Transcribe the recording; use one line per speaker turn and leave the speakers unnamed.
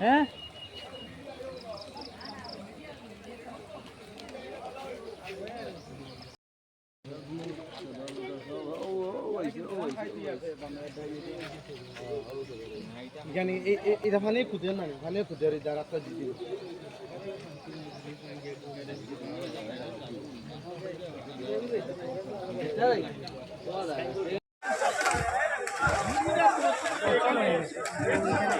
হ্যাঁ?
এখানে এ- এ- এটা ফানে খুঁজে না ফানে খুঁজে এটা রাস্তা দিদি
আমাদের বরাবর